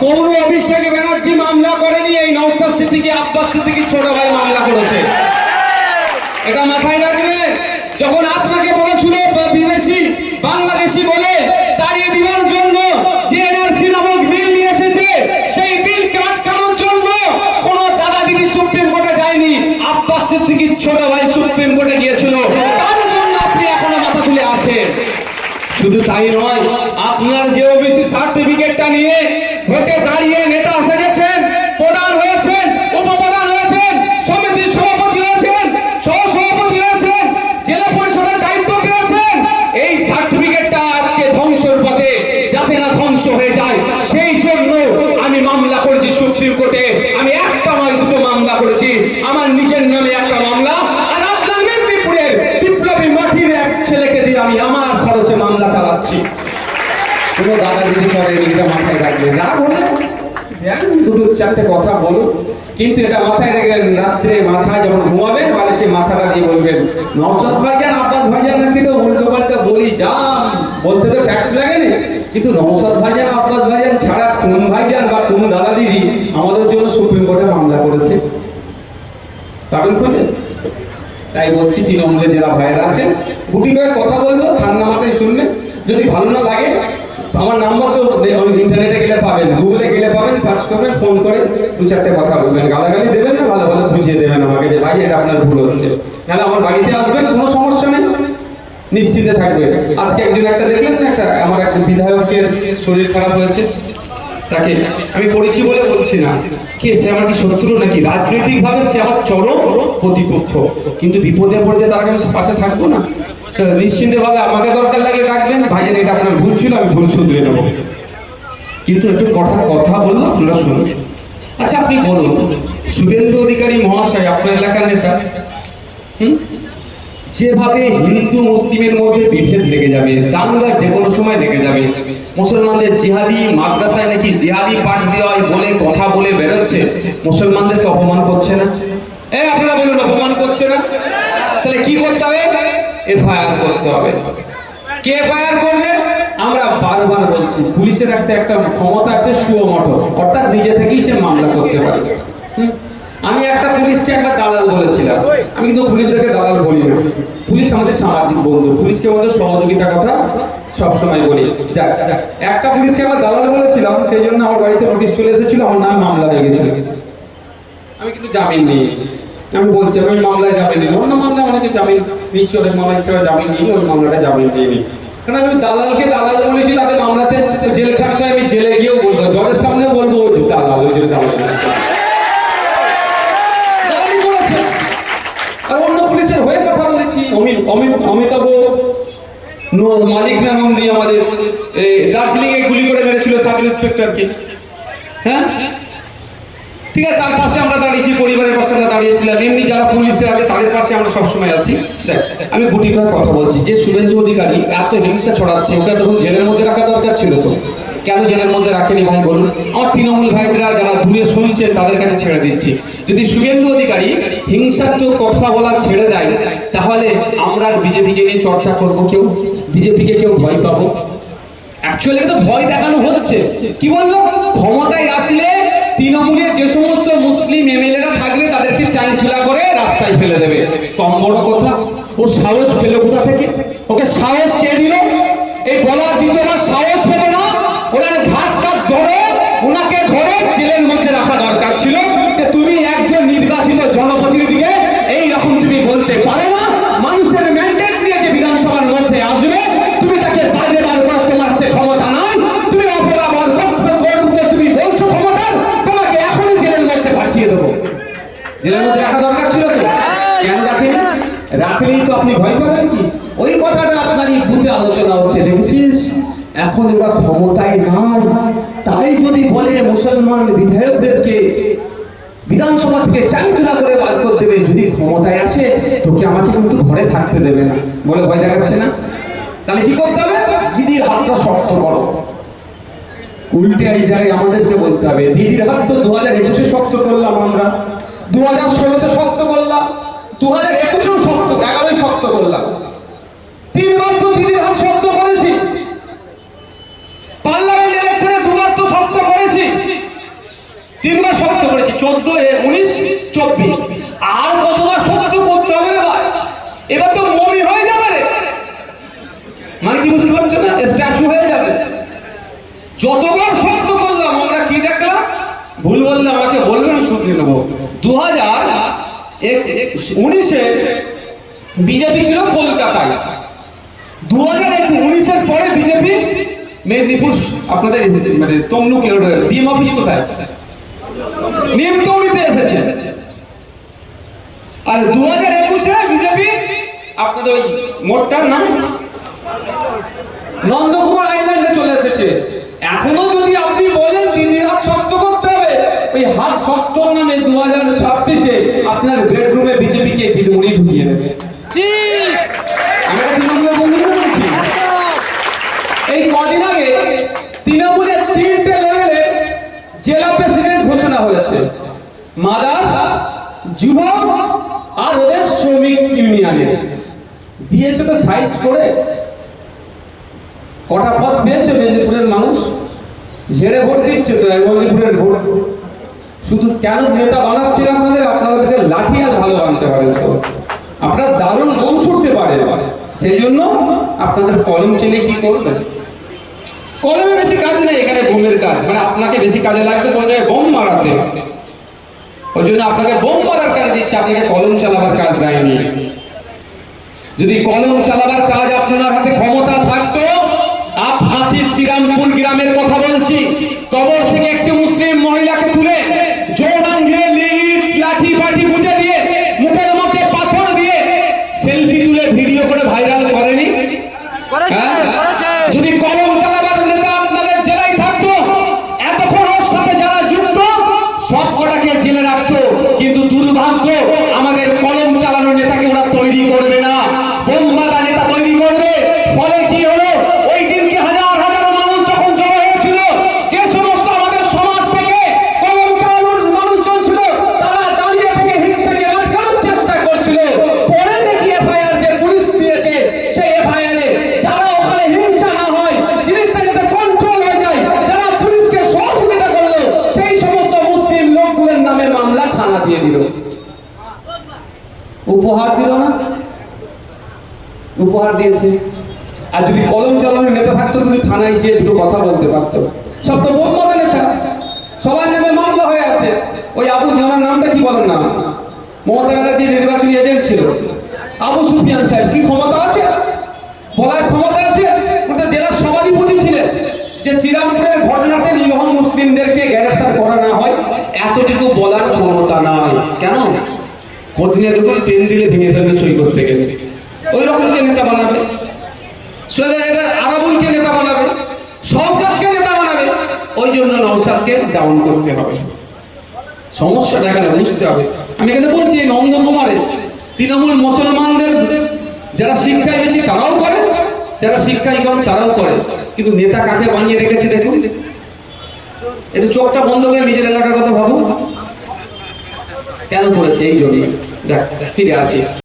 কোন অভিষেক ব্যানার্জি মামলা করেনি, এই নওসাদ সিদ্দিকী, আব্বাস সিদ্দিকী ছোট ভাই মামলা করেছে। এটা মাথায় রাখবে যখন আপনাকে বলেছিল বা- বিদেশি বাংলাদেশি বলে তাড়িয়ে দিবার জন্য যে এনআরসি নামক বিল নিয়ে এসেছে সেই বিলকে আটকানোর জন্য কোন দাদা দিদি সুপ্রিম কোর্টে যায়নি আব্বাস সিদ্দিকীর ছোট ভাই সুপ্রিম কোর্টে গিয়েছিল তার জন্য আপনি এখনও মাথা তুলে আছেন শুধু তাই নয়। আপনার যে ওবিসি সার্টিফিকেটটা নিয়ে ভোটে দাঁড়িয়ে নেতা সেজেছেন প্রধান হয়েছেন উপপ্রধান হয়েছেন সমিতির সভাপতি হয়েছেন সহ সভাপতি হয়েছেন জেলা পরিষদের দায়িত্ব পেয়েছেন এই সার্টিফিকেটটা আজকে ধ্বংসের পথে যাতে না ধ্বংস হয়ে যায় সেই জন্য আমি মামলা করেছি সুপ্রিম কোর্টে আমি একটা নয় দুটো মামলা করেছি আমার নিজের নামে একটা মামলা আর আপনার মেদিনীপুরের বিপ্লবী মাটির এক ছেলেকে দিয়ে আমি আমার খরচে মামলা চালাচ্ছি কোনো দাদা যদি করে এটা যা বলে দুটো চারটে কথা বলুন। কিন্তু এটা মাথায় রাখবেন রাত্রে মাথায় যখন ঘুমাবেন বালিশে মাথাটা দিয়ে বলবেন নওশাদ ভাইজান, আব্বাস ভাইজান নাকি উল্টো পাল্টা বলি, যান। বলতে তো ট্যাক্স লাগে না কিন্তু নওশাদ ভাইজান, আব্বাস ভাইজান ছাড়া কোন ভাইজান বা কোন দাদা দিদি আমাদের জন্য সুপ্রিম কোর্টে মামলা করেছে? কারণ খুঁজে। তাই বলছি, তৃণমূলের যারা ভাইরা আছেন গুটি করে কথা বলব ঠান্ডা মাথায় শুনবে। যদি ভালো না লাগে আমার নাম্বার তো ইন্টারনেটে গেলে পাবেন গুগলে গেলে পাবেন সার্চ করবেন ফোন করে দু চারটে কথা বলবেন। গালাগালি দেবেন না ভালো ভালো বুঝিয়ে দেবেন আমাকে যে, ভাই, এটা আপনার ভুল হচ্ছে। নাহলে আমার বাড়িতে আসবেন, কোনো সমস্যা নেই, নিশ্চিন্তে থাকবে আজকে একদিন একটা দেখলেন না একটা, আমার একটা বিধায়কের শরীর খারাপ হয়েছে। তাকে আমি করেছি বলে বলছি না। কে সে আমার কি শত্রু নাকি? রাজনৈতিক ভাবে সে আমার চরম প্রতিপক্ষ। কিন্তু বিপদে পড়লে তার আমি পাশে থাকব না? তো নিশ্চিন্তে ভাবে আমাকে দরকার লাগলে ডাকবেন। ভাইজান, এটা আপনার ভুল ছিল, আমি ভুল শুধরে নেব। কিন্তু একটু কথা কথা বলুন আপনারা শুনুন। আচ্ছা আপনি বলুন, শুভেন্দু অধিকারী মহাশয়, আপনার এলাকার নেতা, হুম? যেভাবে হিন্দু মুসলিমের মধ্যে বিভেদ লেগে যাবে, দাঙ্গা যে কোনো সময় লেগে যাবে, মুসলমানদের জিহাদি মাদ্রাসায় নাকি জিহাদি পাঠ দেওয়া বলে, কথা বলে বেরোচ্ছে, মুসলমানদেরকে অপমান করছে না? এ, আপনারা বলুন, অপমান করছে না? তাহলে কি করতে হবে? এফআইআর করতে হবে। কে এফআইআর করবে? আমরা বারবার বলছি, পুলিশের একটা একটা ক্ষমতা আছে সুমোটো অর্থাৎ নিজে থেকেই সে মামলা করতে পারে। আমি একটা পুলিশকে একবার দালাল বলেছিলাম। আমি কিন্তু পুলিশদেরকে দালাল বলি না পুলিশ আমাদের সামাজিক বন্ধু। পুলিশকে আমাদের সহযোগিতা কথা সবসময় বলি। একটা পুলিশকে একবার দালাল বলেছিলাম, সেই জন্য আমার বাড়িতে নোটিশ চলে এসেছিল, আমার নামে মামলা হয়ে গেছিল। আমি কিন্তু জামিন নিই আমি বলছি, আমি মামলায় জামিন নিই অন্য মামলায় অনেকে জামিন নিচ্ছি অনেক মামলা ছাড়া জামিন নিই ওই মামলাটা জামিন নিয়ে নিই কারণ আমি দালালকে দালাল বলেছি তাদের মামলাতে? জেল খাটতে আমি জেলে গিয়েও বলব, জজের সামনে বলব ওই দালাল ওই যে দালাল। আর অন্য পুলিশের হয়ে কথা বলেছি। অমিত অমিত অমিতাভ মালিক না নন্দী আমাদের দার্জিলিং এ গুলি করে মেরেছিল সাব ইন্সপেক্টরকে। হ্যাঁ? ঠিক আছে, তার পাশে আমরা দাঁড়িয়েছি, পরিবারের পাশে আমরা দাঁড়িয়েছিলাম। এমনি যারা পুলিশে আছে, তাদের পাশে আমরা সবসময় আছি। দেখ, আমি গুটি করে কথা বলছি। যে শুভেন্দু অধিকারী এত হিংসা ছড়াচ্ছে, ওকে তখন জেলের মধ্যে রাখা দরকার ছিল তো। কেন জেলের মধ্যে রাখেনি ভাই, বলুন? আমার তৃণমূল ভাইরা যারা দূরে শুনছেন তাদের কাছে ছেড়ে দিচ্ছি। যদি শুভেন্দু অধিকারী হিংসাত্মক কথা বলা ছেড়ে দেয়, তাহলে আমরা বিজেপিকে নিয়ে চর্চা করব কেউ? বিজেপিকে কেউ ভয় পাবো? অ্যাকচুয়ালি তো ভয় দেখানো হচ্ছে। কি বলল? ক্ষমতায় আসলে তৃণমূলের যে সমস্ত মুসলিম এমএলএরা থাকবে তাদেরকে চাই তুলা করে রাস্তায় ফেলে দেবে কম বড় কথা ওর সাহস পেল কোথা থেকে? ওকে সাহস কে দিল? এই বলার দ্বিতীয়বার সাহস পেল না, ওনার ঘাট টাট ধরে, ওনাকে ধরে জেলের মধ্যে রাখা দরকার ছিল। যে তুমি একজন নির্বাচিত জনপ্রতিনিধিকে এই রকম তুমি বলতে পারো না। মানুষের ম্যান্ডেট নিয়ে যে বিধানসভার মধ্যে আসবে, তুমি তাকে বাজে বার করার তোমার হাতে ক্ষমতা নাই, তুমি অপরাধ করবে তুমি বলছো ক্ষমতা তোমাকে এখনই জেলের মধ্যে পাঠিয়ে দেবো। জেলের মধ্যে রাখা দরকার ছিল তো? কেন রাখেনি রাখলেই তো আপনি ভয় পাবেন কি? ওই কথাটা আপনার এই বুথে আলোচনা হচ্ছে, দেখছিস? এখন ওরা ক্ষমতায় নাই। তাই যদি বলে মুসলমান বিধায়কদেরকে বিধানসভা থেকে চাইতুলা করে বার করে দেবে, যদি ক্ষমতায় আসে, তোকে আমাকে কিন্তু ঘরে থাকতে দেবে না। বলে ভয় দেখাচ্ছে না? তাহলে কি করতে হবে? দিদির হাতটা শক্ত করো। উল্টে এই জায়গায় আমাদেরকে বলতে হবে, দিদির হাত তো দু হাজার একুশে শক্ত করলাম আমরা। দু হাজার ষোলোতে শক্ত করলাম। দু হাজার একুশেও শক্ত, এগারোই শক্ত করলাম তিনবার তো দিদির হাত শক্ত করেছি। পার্লামেন্ট ইলেকশনে দুবার তো শক্ত করেছি। তিনবার শক্ত করেছি চোদ্দ উনিশ, চব্বিশ। আর কতবার শক্ত করতে হবে রে ভাই? এবার তো মমি হয়ে যাবে রে। মানে কি বুঝতে পারছ না? স্ট্যাচু হয়ে যাবে। যতবার শক্ত করলাম, আমরা কি দেখলাম? ভুল বললে আমাকে বলবেন শুধরে নেব। দু হাজার উনিশে বিজেপি ছিল কলকাতায়। দু হাজার উনিশের পরে বিজেপি মেদিনীপুর, আপনাদের মানে তমলুকে ডিএম অফিস কোথায়? নিমতৌড়িতে এসেছে। আর দু হাজার একুশে বিজেপি, আপনাদের ওই মোটটার নাম? নন্দকুমার আইল্যান্ডে চলে এসেছে। এখনও যদি আপনি ওই হাত শক্ত নামে দু হাজার ছাব্বিশে আপনার বেডরুমে বিজেপিকে দিদিমণি ঢুকিয়ে দেবে। আমরা তৃণমূলের বন্ধুরা বলছি এই কদিন আগে তৃণমূলের তিনটে লেভেলে জেলা প্রেসিডেন্ট ঘোষণা হয়েছে। মাদার যুবক আর ওদের শ্রমিক ইউনিয়নের দিয়েছে তো সাইজ করে। কটা পদ পেয়েছে মেদিনীপুরের মানুষ? ঝেড়ে ভোট দিচ্ছে তো এই মেদিনীপুরের ভোট। শুধু কেন নেতা বানাচ্ছেন আপনাদের? আপনাদেরকে লাঠি আর ভালো বানতে পারেন তো। আপনারা দারুণ বোম ছুটতে পারেন সেই জন্য আপনাদের কলম চেলে কি করবেন? কলমে বেশি কাজ নেই এখানে বোমের কাজ। মানে আপনাকে বেশি কাজে লাগবে কোন জায়গায় বোম মারাতে। ওই জন্য আপনাকে বোম মারার কাজ দিচ্ছে। আপনাকে কলম চালাবার কাজ দেয়নি। যদি কলম চালাবার কাজ আপনার হাতে ক্ষমতা থাকতো, আপ হাতি শ্রীরামপুর গ্রামের কথা বলছি। কবর থেকে থানা দিয়ে দিল। উপহার দিল না? উপহার দিয়েছে। আর যদি কলম চালানোর নেতা থাকতো কিন্তু থানায় যেয়ে দুটো কথা বলতে পারতো। সব তো বোম্বাদা নেতা। সবার নামে মামলা হয়ে আছে। ওই আবু জানার নামটা কি বলেন না? মমতা ব্যানার্জি নির্বাচনী এজেন্ট ছিল। আবু সুফিয়ান সাহেব, কি ক্ষমতা আছে? বলার ক্ষমতা আছে উনি তো জেলার সভাধিপতি ছিলেন যে শ্রীরামপুরের ঘটনাতে নিরহ মুসলিমদেরকে গ্রেফতার করা না হয়, এতটুকু বলার ক্ষমতা নাই। কেন? খোঁজ নিয়ে দেখুন পেন দিলে ভেঙে ফেলবে সই করতে গেলে ওই রকমকে নেতা বানাবে? আরাবুলকে নেতা বানাবে? সরকারকে নেতা বানাবে? ওই জন্য নৌসাদকে ডাউন করতে হবে। সমস্যাটা এখানে বুঝতে হবে। আমি এখানে বলছি নন্দকুমারে তৃণমূল মুসলমানদের যারা শিক্ষায় বেশি তারাও করে, যারা শিক্ষায় কম তারাও করে। কিন্তু নেতা কাকে বানিয়ে রেখেছে দেখুন? একটু চোখটা বন্ধ করে নিজের এলাকার কথা ভাবুন কেন করেছে এই জন্য? দেখ, ফিরে আসি।